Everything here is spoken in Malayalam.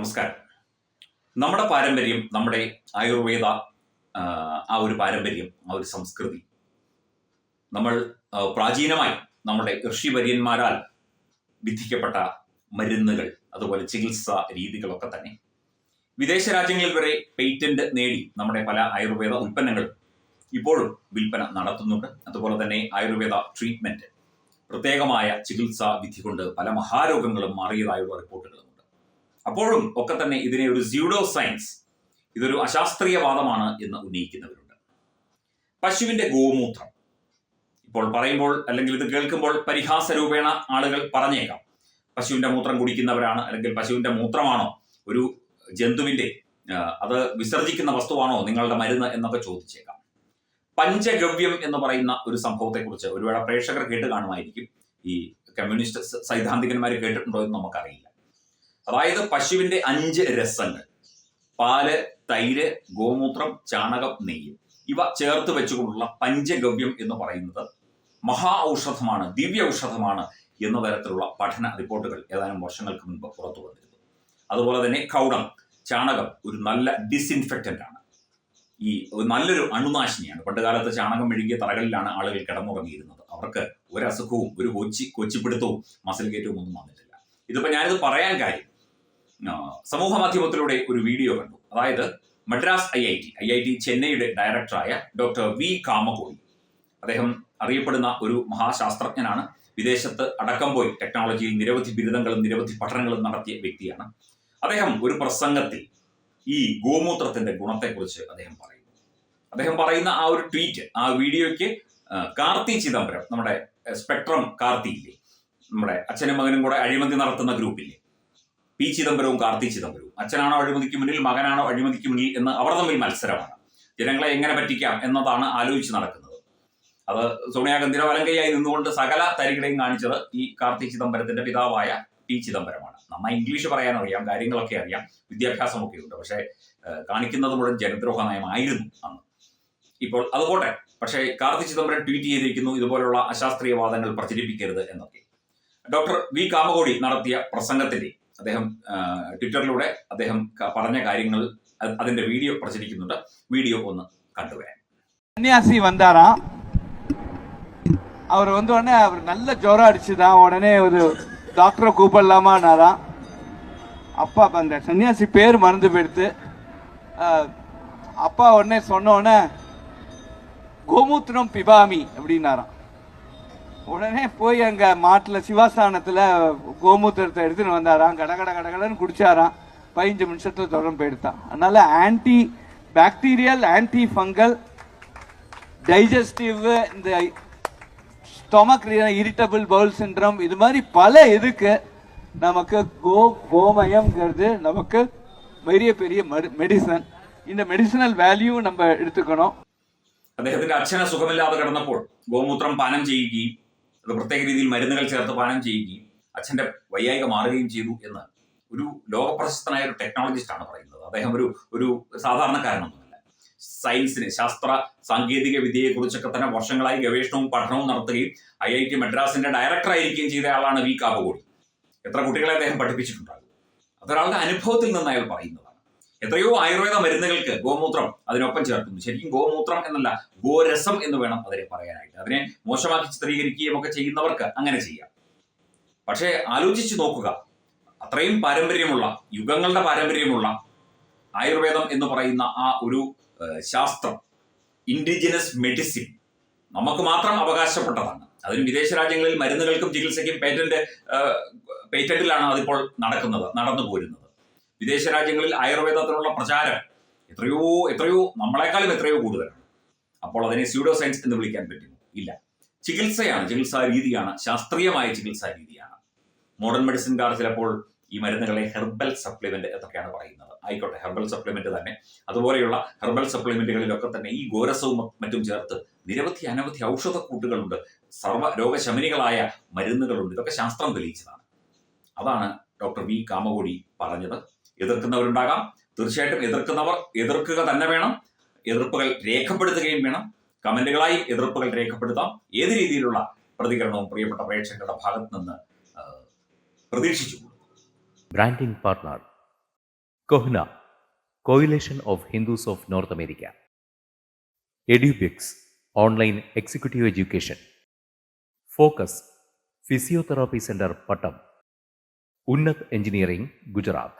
നമസ്കാരം. നമ്മുടെ പാരമ്പര്യം നമ്മുടെ ആയുർവേദ ആ, ഒരു പാരമ്പര്യം ആ ഒരു സംസ്കൃതി നമ്മൾ പ്രാചീനമായി നമ്മുടെ ഋഷിവര്യന്മാരാൽ വിധിക്കപ്പെട്ട മരുന്നുകൾ അതുപോലെ ചികിത്സാ രീതികളൊക്കെ തന്നെ. വിദേശ രാജ്യങ്ങളിൽ വരെ പേറ്റന്റ് നേടി നമ്മുടെ പല ആയുർവേദ ഉൽപ്പന്നങ്ങൾ ഇപ്പോഴും വിൽപ്പന നടത്തുന്നുണ്ട്. അതുപോലെ തന്നെ ആയുർവേദ ട്രീറ്റ്മെന്റ് പ്രത്യേകമായ ചികിത്സാ വിധി കൊണ്ട് പല മഹാരോഗങ്ങളും മാറിയതായുള്ള റിപ്പോർട്ടുകളുമുണ്ട് അപ്പോഴും ഒക്കെ തന്നെ ഇതിനെ ഒരു സ്യൂഡോ സയൻസ് ഇതൊരു അശാസ്ത്രീയ വാദമാണ് എന്ന് ഉന്നയിക്കുന്നവരുണ്ട്. പശുവിന്റെ ഗോമൂത്രം. ഇപ്പോൾ പറയുമ്പോൾ അല്ലെങ്കിൽ ഇത് കേൾക്കുമ്പോൾ പരിഹാസ രൂപേണ ആളുകൾ പറഞ്ഞേക്കാം. പശുവിന്റെ മൂത്രം കുടിക്കുന്നവരാണ് അല്ലെങ്കിൽ പശുവിന്റെ മൂത്രമാണോ? ഒരു ജന്തുവിന്റെ അത് വിസർജിക്കുന്ന വസ്തുവാണോ നിങ്ങളുടെ മരുന്ന് എന്നൊക്കെ ചോദിച്ചേക്കാം. പഞ്ചഗവ്യം എന്ന് പറയുന്ന ഒരു സംഭവത്തെക്കുറിച്ച് ഒരുപാട് പ്രേക്ഷകർ കേട്ട് കാണുമായിരിക്കും. ഈ കമ്മ്യൂണിസ്റ്റ് സൈദ്ധാന്തികന്മാർ കേട്ടിട്ടുണ്ടോ എന്ന് നമുക്കറിയില്ല. അതായത് പശുവിന്റെ അഞ്ച് രസങ്ങൾ. പാൽ തൈര് ഗോമൂത്രം ചാണകം നെയ്യ്. ഇവ ചേർത്ത് വെച്ചുകൊണ്ടുള്ള പഞ്ചഗവ്യം എന്ന് പറയുന്നത് മഹാ ഔഷധമാണ് ദിവ്യ ഔഷധമാണ് എന്ന തരത്തിലുള്ള പഠന റിപ്പോർട്ടുകൾ ഏതാനും വർഷങ്ങൾക്ക് മുൻപ് പുറത്തു വന്നിരുന്നു. അതുപോലെ തന്നെ കൗടം ചാണകം ഒരു നല്ല ഡിസിൻഫെക്റ്റന്റ് ആണ്. ഈ നല്ലൊരു അണുനാശിനിയാണ്. പണ്ടുകാലത്ത് ചാണകം മെഴുകിയ തറകളിലാണ് ആളുകൾ കിടന്നുറങ്ങിയിരുന്നത്. അവർക്ക് ഒരു അസുഖവും ഒരു കൊച്ചി കൊച്ചിപ്പിടുത്തവും മസിൽ കയറ്റവും ഒന്നും വന്നിട്ടില്ല. ഇതിപ്പോ ഞാനിത് പറയാൻ കാര്യം സമൂഹ മാധ്യമത്തിലൂടെ ഒരു വീഡിയോ കണ്ടു. അതായത് Madras I I T I I T ചെന്നൈയുടെ ഡയറക്ടറായ ഡോക്ടർ വി കാമകോയി അദ്ദേഹം അറിയപ്പെടുന്ന ഒരു മഹാശാസ്ത്രജ്ഞനാണ്. വിദേശത്ത് അടക്കം പോയി ടെക്നോളജിയിൽ നിരവധി ബിരുദങ്ങളും നിരവധി പഠനങ്ങളും നടത്തിയ വ്യക്തിയാണ്. അദ്ദേഹം ഒരു പ്രസംഗത്തിൽ ഈ ഗോമൂത്രത്തിന്റെ ഗുണത്തെക്കുറിച്ച് അദ്ദേഹം പറയുന്നു. അദ്ദേഹം പറയുന്ന ആ ഒരു ട്വീറ്റ് ആ വീഡിയോയ്ക്ക് കാർത്തി ചിദംബരം നമ്മുടെ സ്പെക്ട്രം കാർത്തി ഇല്ലേ നമ്മുടെ അച്ഛനും മകനും കൂടെ അഴിമതി നടത്തുന്ന ഗ്രൂപ്പില്ലേ? പി ചിദംബരവും കാർത്തി ചിദംബരവും. അച്ഛനാണോ അഴിമതിക്ക് മുന്നിൽ മകനാണോ അഴിമതിക്ക് മുന്നിൽ എന്ന് അവർ തമ്മിൽ മത്സരമാണ്. ജനങ്ങളെ എങ്ങനെ പറ്റിക്കാം എന്നതാണ് ആലോചിച്ച് നടക്കുന്നത്. അത് സോണിയാഗാന്ധിയുടെ വലങ്കയായി നിന്നുകൊണ്ട് സകല തരികളെയും കാണിച്ചത് ഈ കാർത്തി ചിദംബരത്തിന്റെ പിതാവായ പി ചിദംബരമാണ്. നന്നായി ഇംഗ്ലീഷ് പറയാൻ അറിയാം കാര്യങ്ങളൊക്കെ അറിയാം വിദ്യാഭ്യാസമൊക്കെ ഉണ്ട്. പക്ഷേ കാണിക്കുന്നത് മുഴുവൻ ജനദ്രോഹ നയമായിരുന്നു അന്ന്. ഇപ്പോൾ അതുപോട്ടെ പക്ഷേ കാർത്തി ചിദംബരം ട്വീറ്റ് ചെയ്തിരിക്കുന്നു ഇതുപോലുള്ള അശാസ്ത്രീയ വാദങ്ങൾ പ്രചരിപ്പിക്കരുത് എന്നൊക്കെ. ഡോക്ടർ വി കാമകോടി നടത്തിയ പ്രസംഗത്തിന്റെ അദ്ദേഹം ആ, ട്വിറ്ററിലൂടെ അദ്ദേഹം ക- പറഞ്ഞ കാര്യങ്ങൾ അത് അതിന്റെ വീഡിയോ പ്രചരിക്കുന്നുണ്ട് വീഡിയോ ഒന്ന് കണ്ടുവരാം சன்னியாசி வந்தாராம் அவர் வந்த உடனே அவர் நல்ல ஜுரம் அடிச்சுதான் உடனே ஒரு டாக்டரை கூப்பிடலாமான்னாராம் அப்பா அப்ப அந்த சன்னியாசி பேர் மறந்து போயிடுத்து அஹ், அப்பா உடனே சொன்ன உடனே கோமூத்திரம் பிபாமி அப்படின்னாராம் உடனே போய் அங்க மாட்டுல சிவாஸ்தானத்துல கோமூத்திரத்தை எடுத்துன்னு வந்தாராம் கட கட கடகடன்னு குடிச்சாராம் பதினஞ்சு நிமிஷத்துல தொடர்ந்து போயிடுத்தான் அதனால anti bacterial anti fungal digestive இந்த ஸ்டொமக் இரிட்டபிள் பவுல் சிண்ட்ரம் இது மாதிரி பல இதுக்கு நமக்கு கோ கோமயம்ங்கிறது நமக்கு பெரிய பெரிய மெடிசன் இந்த மெடிசனல் வேல்யூ நம்ம எடுத்துக்கணும் അദ്ദേഹത്തിന്റെ അച്ഛന് സുഖമില്ലാതെ കിടന്നപ്പോൾ ഗോമൂത്രം പാനം ചെയ്യുകയും അത് പ്രത്യേക രീതിയിൽ മരുന്നുകൾ ചേർത്ത് പാനം ചെയ്യുകയും അച്ഛന്റെ വയ്യായിക മാറുകയും ചെയ്തു എന്ന് ഒരു ലോകപ്രശസ്തനായ ഒരു ടെക്നോളജിസ്റ്റ് ആണ് പറയുന്നത്. അദ്ദേഹം ഒരു ഒരു സാധാരണക്കാരനൊന്നുമല്ല. സയൻസിന് ശാസ്ത്ര സാങ്കേതിക വിദ്യയെ കുറിച്ചൊക്കെ തന്നെ വർഷങ്ങളായി ഗവേഷണവും പഠനവും നടത്തുകയും ഐ ഐ ടി മദ്രാസിന്റെ ഡയറക്ടർ ആയിരിക്കുകയും ചെയ്ത ആളാണ് വി കാപ്പകോടി എത്ര കുട്ടികളെ അദ്ദേഹം പഠിപ്പിച്ചിട്ടുണ്ടാകും? അതൊരാളുടെ അനുഭവത്തിൽ നിന്ന് പറയുന്നത് എത്രയോ ആയുർവേദ മരുന്നുകൾക്ക് ഗോമൂത്രം അതിനൊപ്പം ചേർക്കുന്നു. ശരിക്കും ഗോമൂത്രം എന്നല്ല ഗോരസം എന്ന് വേണം അതിനെ പറയാനായിട്ട്. അതിനെ മോശമാക്കി ചിത്രീകരിക്കുകയും ഒക്കെ ചെയ്യുന്നവർക്ക് അങ്ങനെ ചെയ്യാം. പക്ഷേ ആലോചിച്ച് നോക്കുക. അത്രയും പാരമ്പര്യമുള്ള യുഗങ്ങളുടെ പാരമ്പര്യമുള്ള ആയുർവേദം എന്ന് പറയുന്ന ആ ഒരു ശാസ്ത്രം ഇൻഡിജിനസ് മെഡിസിൻ നമുക്ക് മാത്രം അവകാശപ്പെട്ടതാണ്. അതിന് വിദേശ രാജ്യങ്ങളിൽ മരുന്നുകൾക്കും ചികിത്സയ്ക്കും പേറ്റന്റ് പേറ്റന്റിലാണ് അതിപ്പോൾ നടക്കുന്നത് നടന്നു പോരുന്നത് വിദേശ രാജ്യങ്ങളിൽ ആയുർവേദത്തിനുള്ള പ്രചാരം എത്രയോ എത്രയോ നമ്മളെക്കാളും എത്രയോ കൂടുതലാണ്. അപ്പോൾ അതിനെ സ്യൂഡോ സയൻസ് എന്ന് വിളിക്കാൻ പറ്റുമോ? ഇല്ല. ചികിത്സയാണ് ചികിത്സാ രീതിയാണ് ശാസ്ത്രീയമായ ചികിത്സാ രീതിയാണ്. മോഡേൺ മെഡിസിൻകാർ ചിലപ്പോൾ ഈ മരുന്നുകളെ ഹെർബൽ സപ്ലിമെന്റ് എന്നൊക്കെയാണ് പറയുന്നത്. ആയിക്കോട്ടെ ഹെർബൽ സപ്ലിമെന്റ് തന്നെ. അതുപോലെയുള്ള ഹെർബൽ സപ്ലിമെന്റുകളിലൊക്കെ തന്നെ ഈ ഗോരസവും മറ്റും ചേർത്ത് നിരവധി അനവധി ഔഷധക്കൂട്ടുകളുണ്ട്. സർവ രോഗശമനികളായ മരുന്നുകളുണ്ട്. ഇതൊക്കെ ശാസ്ത്രം തെളിയിച്ചതാണ്. അതാണ് ഡോക്ടർ വി കാമകോടി പറഞ്ഞത്. എതിർക്കുന്നവരുണ്ടാകാം. തീർച്ചയായിട്ടും എതിർക്കുന്നവർ എതിർക്കുക തന്നെ വേണം. എതിർപ്പുകൾ രേഖപ്പെടുത്തുകയും വേണം. കമന്റുകളായി എതിർപ്പുകൾ രേഖപ്പെടുത്താം. ഏത് രീതിയിലുള്ള പ്രതികരണവും പ്രിയപ്പെട്ട പ്രേക്ഷകരുടെ ഭാഗത്ത് നിന്ന് പ്രതീക്ഷിച്ചു branding partner KOHNA coalition of Hindus of North America EduBix online executive education focus physiotherapy centre Pattom Unnath engineering America.